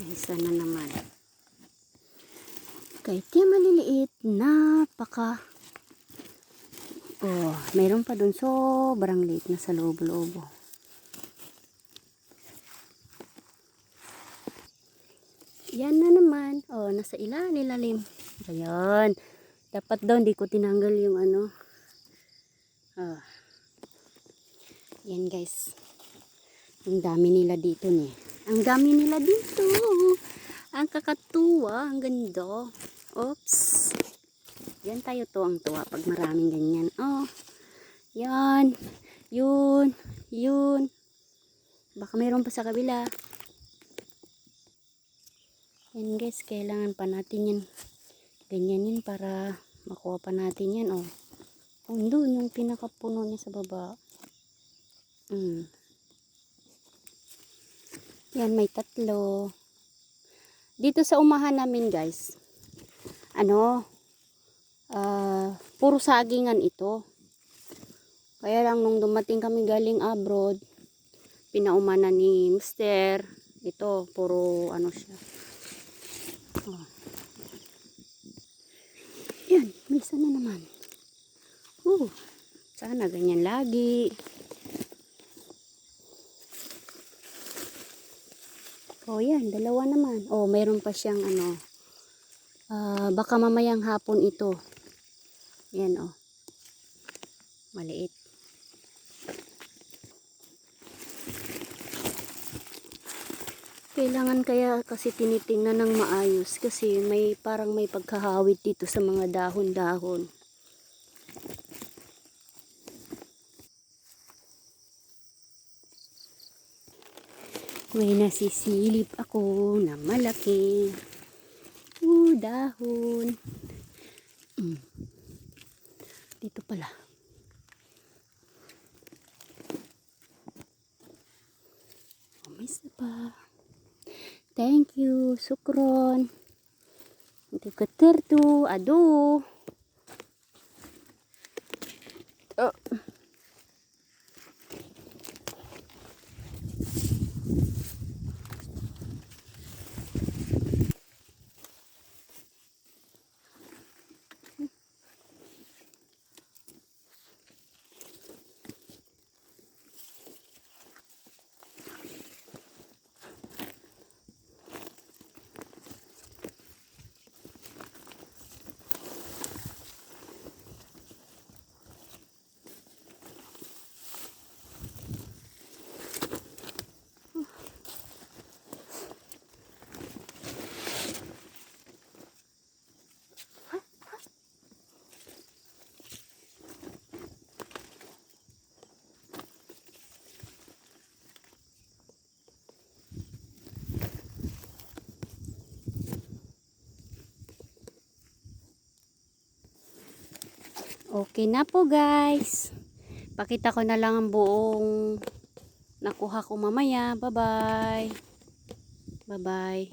Isa na naman. Kahit di maliliit, napaka. Oh, mayroon pa dun sobrang liit na sa loob-loob. oh. Yan na naman. Oh, nasa ilalim. Ayan. Dapat daw hindi ko tinanggal yung ano. Ah. Yan guys. Ang dami nila dito ni. Ang dami nila dito. Ang kakatuwa. Ang ganda. Oops. Yan tayo to ang tuwa pag maraming ganyan. Oh. Yan. Yun. Yun. Baka mayroon pa sa kabila. Yan guys, kailangan pa natin yan ganyanin para makuha pa natin yan. Oh. Oh, doon yung pinakapuno niya sa baba. Mm. Yan, may tatlo. Dito sa umahan namin guys, ano, ah, puro sagingan ito. Kaya lang nung dumating kami galing abroad, pinaumana ni Mister, ito, puro ano siya. Oh. Yan, may isa na naman. Uh, sana ganyan lagi. Oh, yan, dalawa naman. Oh, mayroon pa siyang ano. ah, baka mamayang hapon ito. Yan, oh. Maliit. Kailangan kaya kasi tinitingnan ng maayos kasi may parang may pagkahawit dito sa mga dahon-dahon. May nasisilip ako na malaki. Uh, dahon. Mm. Dito pala. Oh, may isa pa. Thank you, sukron. Ito katerto, ado. Okay na po guys. Pakita ko na lang ang buong nakuha ko mamaya. Bye-bye. Bye-bye.